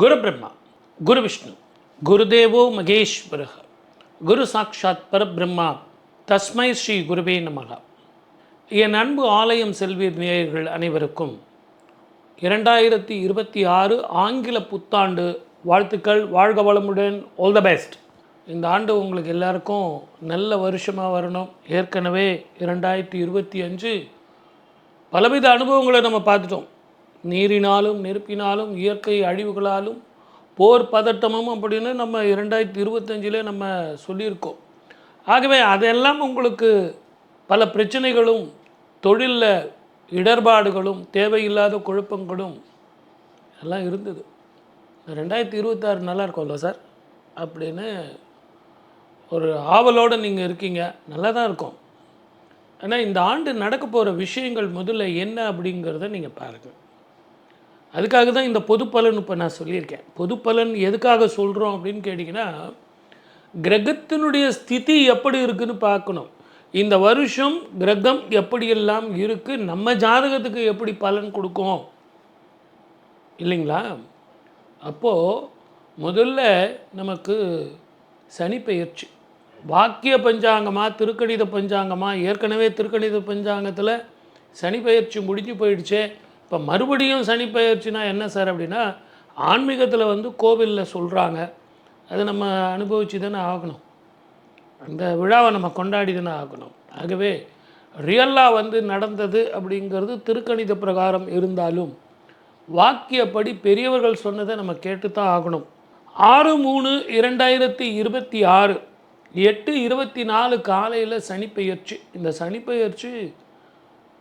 குரு பிரம்மா குரு விஷ்ணு குருதேவோ மகேஸ்வர குரு சாட்சாத் பரபிரம்மா தஸ்மை ஸ்ரீ குருவே நமகா என் அன்பு ஆலயம் செல்வீர் நேயர்கள் அனைவருக்கும் இரண்டாயிரத்தி இருபத்தி ஆறு ஆங்கில புத்தாண்டு வாழ்த்துக்கள் வாழ்க வளமுடன் ஆல் த பெஸ்ட் இந்த ஆண்டு உங்களுக்கு எல்லாருக்கும் நல்ல வருஷமாக வரணும். ஏற்கனவே இரண்டாயிரத்தி இருபத்தி அஞ்சு பலவித அனுபவங்களை நம்ம பார்த்துட்டோம். நீரினாலும் நெருப்பினாலும் இயற்கை அழிவுகளாலும் போர் பதட்டமும் அப்படின்னு நம்ம இரண்டாயிரத்தி இருபத்தஞ்சிலே நம்ம சொல்லியிருக்கோம். ஆகவே அதெல்லாம் உங்களுக்கு பல பிரச்சனைகளும் தொழிலில் இடர்பாடுகளும் தேவையில்லாத குழப்பங்களும் எல்லாம் இருந்தது. ரெண்டாயிரத்தி இருபத்தாறு நல்லா இருக்கும்ல சார்? அப்படின்னு ஒரு ஆவலோடு நீங்கள் இருக்கீங்க. நல்லா தான் இருக்கும். ஆனால் இந்த ஆண்டு நடக்க போகிற விஷயங்கள் முதல்ல என்ன அப்படிங்கிறத நீங்கள் பாருங்கள் அதுக்காக தான் இந்த பொது பலன் இப்போ நான் சொல்லியிருக்கேன். பொது பலன் எதுக்காக சொல்கிறோம் அப்படின்னு கேட்டிங்கன்னா கிரகத்தினுடைய ஸ்திதி எப்படி இருக்குன்னு பார்க்கணும். இந்த வருஷம் கிரகம் எப்படியெல்லாம் இருக்குது நம்ம ஜாதகத்துக்கு எப்படி பலன் கொடுக்கும்? இல்லைங்களா? அப்போது முதல்ல நமக்கு சனி பெயர்ச்சி. வாக்கிய பஞ்சாங்கமாக திருக்கணித பஞ்சாங்கமாக ஏற்கனவே திருக்கணித பஞ்சாங்கத்தில் சனி பெயர்ச்சி முடிஞ்சு போயிடுச்சே. இப்போ மறுபடியும் சனி என்ன சார் அப்படின்னா ஆன்மீகத்தில் வந்து கோவிலில் சொல்கிறாங்க அது நம்ம அனுபவிச்சு தானே ஆகணும். அந்த விழாவை நம்ம கொண்டாடி தானே ஆகணும். ஆகவே ரியலாக வந்து நடந்தது அப்படிங்கிறது திருக்கணித பிரகாரம் இருந்தாலும் வாக்கியப்படி பெரியவர்கள் சொன்னதை நம்ம கேட்டு தான் ஆகணும். ஆறு மூணு இரண்டாயிரத்தி இருபத்தி ஆறு எட்டு இருபத்தி நாலு காலையில் சனிப்பெயர்ச்சி இந்த சனிப்பெயர்ச்சி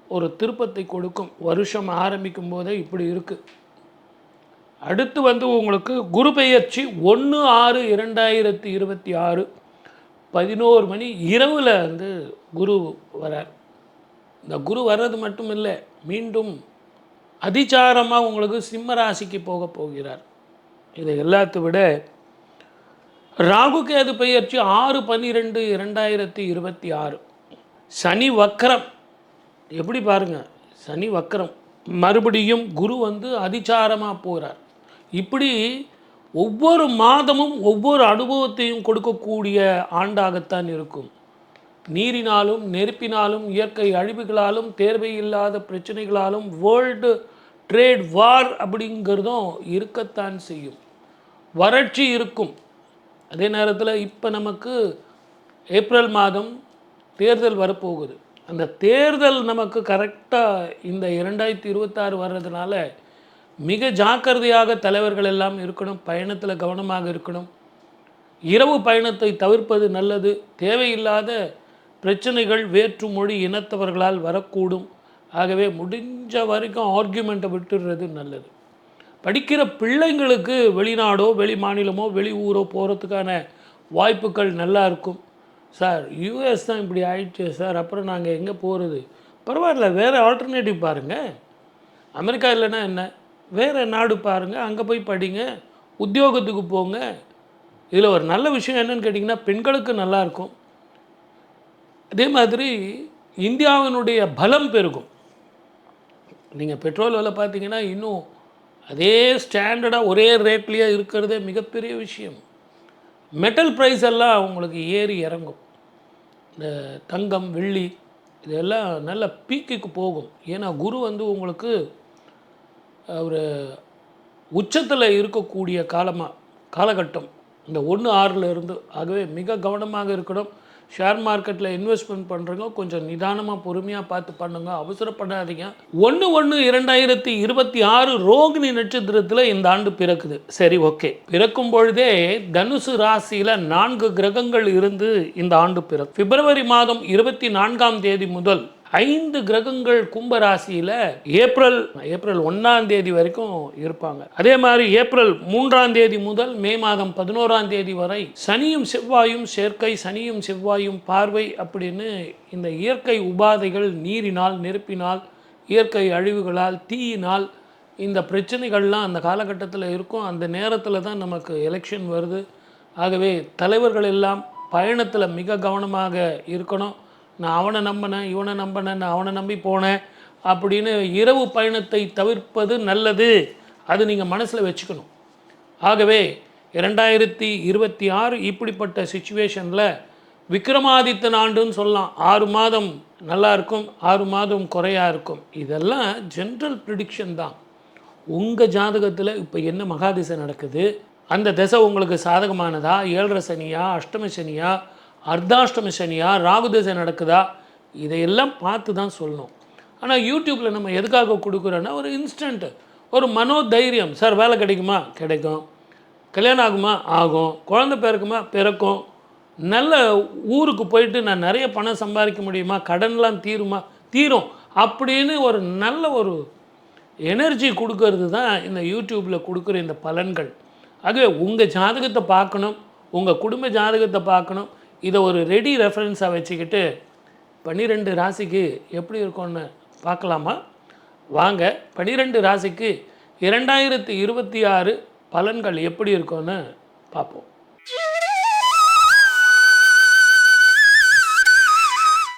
ஒரு திருப்பத்தை கொடுக்கும். வருஷம் ஆரம்பிக்கும் போதே இப்படி இருக்குது அடுத்து வந்து உங்களுக்கு குரு பெயர்ச்சி ஒன்று ஆறு இரண்டாயிரத்தி இருபத்தி ஆறு பதினோரு மணி இரவில் வந்து குரு வரார். இந்த குரு வர்றது மட்டும் இல்லை மீண்டும் அதிச்சாரமாக உங்களுக்கு சிம்ம ராசிக்கு போக போகிறார். இதை எல்லாத்தை விட ராகு கேது பெயர்ச்சி ஆறு பன்னிரெண்டு இரண்டாயிரத்தி இருபத்தி ஆறு. சனி வக்கரம் எப்படி பாருங்கள் சனி வக்கரம். மறுபடியும் குரு வந்து அதிச்சாரமாக போகிறார் இப்படி ஒவ்வொரு மாதமும் ஒவ்வொரு அனுபவத்தையும் கொடுக்கக்கூடிய ஆண்டாகத்தான் இருக்கும். நீரினாலும் நெருப்பினாலும் இயற்கை அழிவுகளாலும் தேர்வை இல்லாத பிரச்சனைகளாலும் வேர்ல்டு ட்ரேட் வார் அப்படிங்கிறதும் இருக்கத்தான் செய்யும். வறட்சி இருக்கும். அதே நேரத்தில் இப்போ நமக்கு ஏப்ரல் மாதம் தேர்தல் வரப்போகுது. அந்த தேர்தல் நமக்கு கரெக்டாக இந்த இரண்டாயிரத்தி இருபத்தாறு வர்றதுனால மிக ஜாக்கிரதையாக தலைவர்கள் எல்லாம் இருக்கணும் பயணத்தில் கவனமாக இருக்கணும். இரவு பயணத்தை தவிர்ப்பது நல்லது. தேவையில்லாத பிரச்சனைகள் வேற்று மொழி இனத்தவர்களால் வரக்கூடும். ஆகவே முடிஞ்ச வரைக்கும் ஆர்கியூமெண்ட்டை விட்டுடுறது நல்லது. படிக்கிற பிள்ளைங்களுக்கு வெளிநாடோ வெளி மாநிலமோ வெளி ஊரோ போகிறதுக்கான வாய்ப்புகள் நல்லா இருக்கும். சார் யூஎஸ் தான் இப்படி ஆயிடுச்சு சார் அப்புறம் நாங்கள் எங்கே போகிறது பரவாயில்ல வேறு ஆல்டர்னேட்டிவ் பாருங்கள் அமெரிக்கா இல்லைன்னா என்ன? வேறு நாடு பாருங்கள் அங்கே போய் படிங்க உத்தியோகத்துக்கு போங்க. இதில் ஒரு நல்ல விஷயம் என்னன்னு கேட்டிங்கன்னா பெண்களுக்கு நல்லாயிருக்கும் அதே மாதிரி இந்தியாவினுடைய பலம் பெருகும். நீங்கள் பெட்ரோல் விலை பார்த்தீங்கன்னா இன்னும் அதே ஸ்டாண்டர்டாக ஒரே ரேட்லேயே இருக்கிறதே மிகப்பெரிய விஷயம். மெட்டல் ப்ரைஸ் எல்லாம் அவங்களுக்கு ஏறி இறங்கும். இந்த தங்கம் வெள்ளி இதெல்லாம் நல்ல பீக்குக்கு போகும். ஏன்னா குரு வந்து உங்களுக்கு ஒரு உச்சத்தில் இருக்கக்கூடிய காலமாக காலகட்டம். இந்த ஒன்று ஆறில் இருந்து ஆகவே மிக கவனமாக இருக்கணும். ஷேர் மார்க்கெட்டில் இன்வெஸ்ட்மெண்ட் பண்ணுறவங்க கொஞ்சம் நிதானமாக பொறுமையாக பார்த்து பண்ணுங்க. அவசரப்படாதீங்க. ஒன்று ஒன்று இரண்டாயிரத்தி இருபத்தி ஆறு ரோகிணி நட்சத்திரத்தில் இந்த ஆண்டு பிறக்குது. சரி ஓகே. பிறக்கும் பொழுதே தனுசு ராசியில் நான்கு கிரகங்கள் இருந்து இந்த ஆண்டு பிறக்கும். பிப்ரவரி மாதம் இருபத்தி நான்காம் தேதி முதல் ஐந்து கிரகங்கள் கும்பராசியில் ஏப்ரல் ஏப்ரல் ஒன்றாம் தேதி வரைக்கும் இருப்பாங்க. அதே மாதிரி ஏப்ரல் மூன்றாம் தேதி முதல் மே மாதம் பதினோராம் தேதி வரை சனியும் செவ்வாயும் சேர்க்கை சனியும் செவ்வாயும் பார்வை அப்படின்னு இந்த இயற்கை உபாதைகள் நீரினால் நெருப்பினால் இயற்கை அழிவுகளால் தீயினால் இந்த பிரச்சனைகள்லாம் அந்த காலகட்டத்தில் இருக்கும். அந்த நேரத்தில் தான் நமக்கு எலெக்ஷன் வருது. ஆகவே தலைவர்கள் எல்லாம் பயணத்தில் மிக கவனமாக இருக்கணும். நான் அவனை நம்பினேன் இவனை நம்பினேன் நான் அவனை நம்பி போனேன் அப்படின்னு இரவு பயணத்தை தவிர்ப்பது நல்லது. அது நீங்கள் மனசில் வச்சுக்கணும். ஆகவே இரண்டாயிரத்தி இருபத்தி ஆறு இப்படிப்பட்ட சுச்சுவேஷனில் விக்ரமாதித்தன் ஆண்டுன்னு சொல்லலாம். ஆறு மாதம் நல்லா இருக்கும் ஆறு மாதம் குறையாக இருக்கும். இதெல்லாம் ஜென்ரல் ப்ரிடிக்ஷன் தான். உங்கள் ஜாதகத்தில் இப்போ என்ன மகாதிசை நடக்குது? அந்த திசை உங்களுக்கு சாதகமானதா? ஏழரை சனியா? அஷ்டம சனியா? அர்த்தாஷ்டமி சனியா ராகுதசை நடக்குதா? இதையெல்லாம் பார்த்து தான் சொல்லணும். ஆனால் யூடியூப்பில் நம்ம எதுக்காக கொடுக்குறோன்னா ஒரு இன்ஸ்டண்ட்டு ஒரு மனோதைரியம். சார் வேலை கிடைக்குமா? கிடைக்கும். கல்யாணம் ஆகுமா? ஆகும். குழந்தை பிறக்குமா? பிறக்கும். நல்ல ஊருக்கு போயிட்டு நான் நிறைய பணம் சம்பாதிக்க முடியுமா? கடன்லாம் தீருமா? தீரும். அப்படின்னு ஒரு நல்ல ஒரு எனர்ஜி கொடுக்கறது தான் இந்த யூடியூப்பில் கொடுக்குற இந்த பலன்கள். ஆகவே உங்கள் ஜாதகத்தை பார்க்கணும். உங்கள் குடும்ப ஜாதகத்தை பார்க்கணும். இதை ஒரு ரெடி ரெஃபரன்ஸாக வச்சுக்கிட்டு பன்னிரெண்டு ராசிக்கு எப்படி இருக்கும்னு பார்க்கலாமா? வாங்க பன்னிரெண்டு ராசிக்கு இரண்டாயிரத்தி இருபத்தி ஆறு பலன்கள் எப்படி இருக்கும்னு பார்ப்போம்.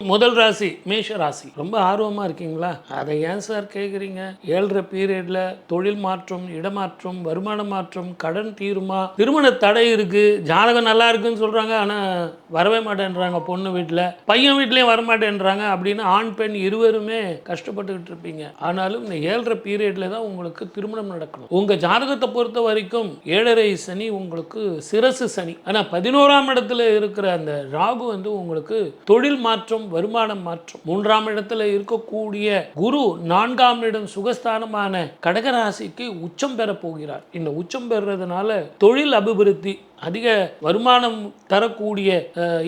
முதல் ராசி மேஷ ராசி. ரொம்ப ஆர்வமாக இருக்கீங்களா? அதை ஏன் சார் கேட்குறீங்க ஏழரை பீரியடில் தொழில் மாற்றம் இடமாற்றம் வருமான மாற்றம் கடன் தீருமா? திருமண தடை இருக்கு. ஜாதகம் நல்லா இருக்குன்னு சொல்கிறாங்க ஆனால் வரவே மாட்டேன்றாங்க பொண்ணு வீட்டில் பையன் வீட்லேயும் வரமாட்டேன்றாங்க அப்படின்னு ஆண் பெண் இருவருமே கஷ்டப்பட்டுக்கிட்டு இருப்பீங்க. ஆனாலும் இந்த ஏழரை பீரியடில் தான் உங்களுக்கு திருமணம் நடக்கணும். உங்கள் ஜாதகத்தை பொறுத்த வரைக்கும் ஏழரை சனி உங்களுக்கு சிரசு சனி. ஆனால் பதினோராம் இடத்துல இருக்கிற அந்த ராகு வந்து உங்களுக்கு தொழில் மாற்றம் வருமானம் மாற்றம். மூன்றாம் இடத்துல இருக்கக்கூடிய குரு நான்காம் இடம் சுகஸ்தானமான கடகராசிக்கு உச்சம் பெற போகிறார். இந்த உச்சம் பெறுறதுனால தொழில் அபிவிருத்தி அதிக வருமானம் தரக்கூடிய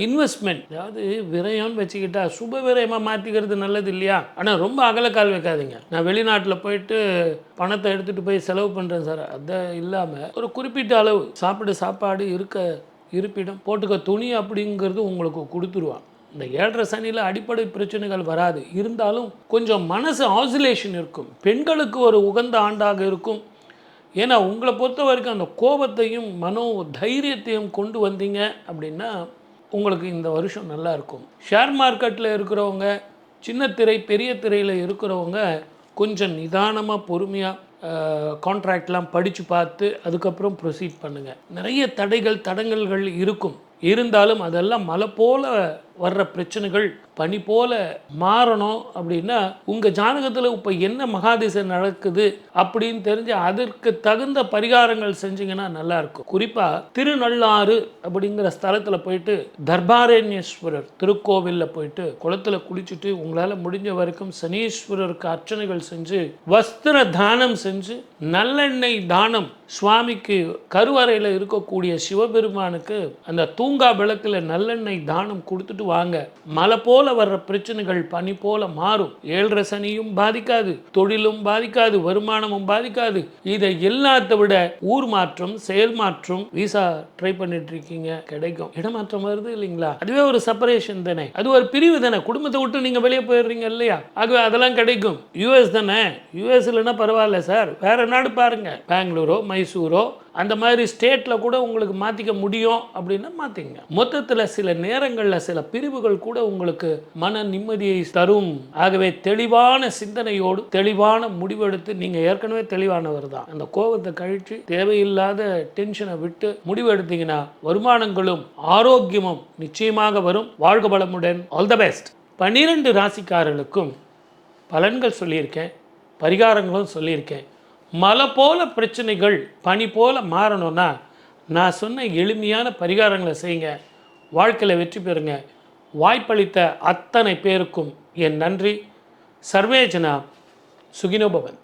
இன்வெஸ்ட்மெண்ட் அதாவது விரயம்னு வச்சுக்கிட்டா சுப விரயமாக மாற்றிக்கிறது நல்லது இல்லையா? ஆனால் ரொம்ப அகலக்கால் வைக்காதீங்க. நான் வெளிநாட்டில் போயிட்டு பணத்தை எடுத்துகிட்டு போய் செலவு பண்ணுறேன் சார். அதை இல்லாமல் ஒரு குறிப்பிட்ட அளவு சாப்பிட சாப்பாடு இருக்க இருப்பிடம் போட்டுக்க துணி அப்படிங்கிறது உங்களுக்கு கொடுத்துருவான். இந்த ஏழரை சனியில் அடிப்படை பிரச்சனைகள் வராது. இருந்தாலும் கொஞ்சம் மனசு ஆசிலேஷன் இருக்கும். பெண்களுக்கு ஒரு உகந்த ஆண்டாக இருக்கும். ஏன்னா உங்களை பொறுத்த வரைக்கும் அந்த கோபத்தையும் மனோ தைரியத்தையும் கொண்டு வந்தீங்க அப்படின்னா உங்களுக்கு இந்த வருஷம் நல்லா இருக்கும். ஷேர் மார்க்கெட்டில் இருக்கிறவங்க சின்ன திரை பெரிய திரையில் இருக்கிறவங்க கொஞ்சம் நிதானமாக பொறுமையாக கான்ட்ராக்ட்லாம் படித்து பார்த்து அதுக்கப்புறம் ப்ரொசீட் பண்ணுங்கள் நிறைய தடைகள் தடங்கல்கள் இருக்கும். இருந்தாலும் அதெல்லாம் மலை போல வர்ற பிரச்சனைகள் பனி போல மாறணும் அப்படின்னா உங்கள் ஜாதகத்தில் இப்போ என்ன மகாதிசை நடக்குது அப்படின்னு தெரிஞ்சு அதற்கு தகுந்த பரிகாரங்கள் செஞ்சீங்கன்னா நல்லா இருக்கும் குறிப்பாக திருநள்ளாறு அப்படிங்கிற ஸ்தலத்தில் போயிட்டு தர்பாரண்யேஸ்வரர் திருக்கோவிலில் போயிட்டு குளத்தில் குளிச்சுட்டு உங்களால் முடிஞ்ச வரைக்கும் சனீஸ்வரருக்கு அர்ச்சனைகள் செஞ்சு வஸ்திர தானம் செஞ்சு நல்லெண்ணெய் தானம் சுவாமிக்கு கருவறையில் இருக்கக்கூடிய சிவபெருமானுக்கு அந்த தூங்கா விளக்கில் நல்லெண்ணெய் தானம் கொடுத்துட்டு வாங்க. மலை போல வர்ற பிரச்சனைகள் பனி போல மாறும். ஏழரை சனியும் பாதிக்காது தொழிலும் பாதிக்காது வருமானமும் பாதிக்காது. இதை எல்லாத்த விட ஊர் மாற்றம் செயல் மாற்றம் விசா ட்ரை பண்ணிட்டு இருக்கீங்க. கிடைக்கும். இடமாற்றம் வருது இல்லைங்களா? அதுவே ஒரு செப்பரேஷன் தானே. அது ஒரு பிரிவு தானே. குடும்பத்தை விட்டு நீங்க வெளியே போயிடுறீங்க இல்லையா? ஆகவே அதெல்லாம் கிடைக்கும். யூஎஸ் தானே? யூஎஸ் இல்லைன்னா பரவாயில்ல சார். வேற நாடு பாருங்க. பெங்களூரோ மைசூரோ அந்த மாதிரி ஸ்டேட்டில் கூட உங்களுக்கு மாற்றிக்க முடியும் அப்படின்னா மாற்றிங்க மொத்தத்தில் சில நேரங்களில் சில பிரிவுகள் கூட உங்களுக்கு மன நிம்மதியை தரும். ஆகவே தெளிவான சிந்தனையோடு தெளிவான முடிவெடுத்து நீங்கள் ஏற்கனவே தெளிவானவர் தான். அந்த கோபத்தை கழித்து தேவையில்லாத டென்ஷனை விட்டு முடிவெடுத்தீங்கன்னா வருமானங்களும் ஆரோக்கியமும் நிச்சயமாக வரும். வாழ்க வளமுடன். ஆல் த பெஸ்ட் பன்னிரெண்டு ராசிக்காரர்களுக்கும் பலன்கள் சொல்லியிருக்கேன் பரிகாரங்களும் சொல்லியிருக்கேன். மலை போல பிரச்சனைகள் பனி போல மாறணும்னா நான் சொன்ன எளிமையான பரிகாரங்களை செய்யுங்க. வாழ்க்கையில் வெற்றி பெறுங்க. வாய்ப்பளித்த அத்தனை பேருக்கும் என் நன்றி. சர்வேஜனா சுகினோபவன்.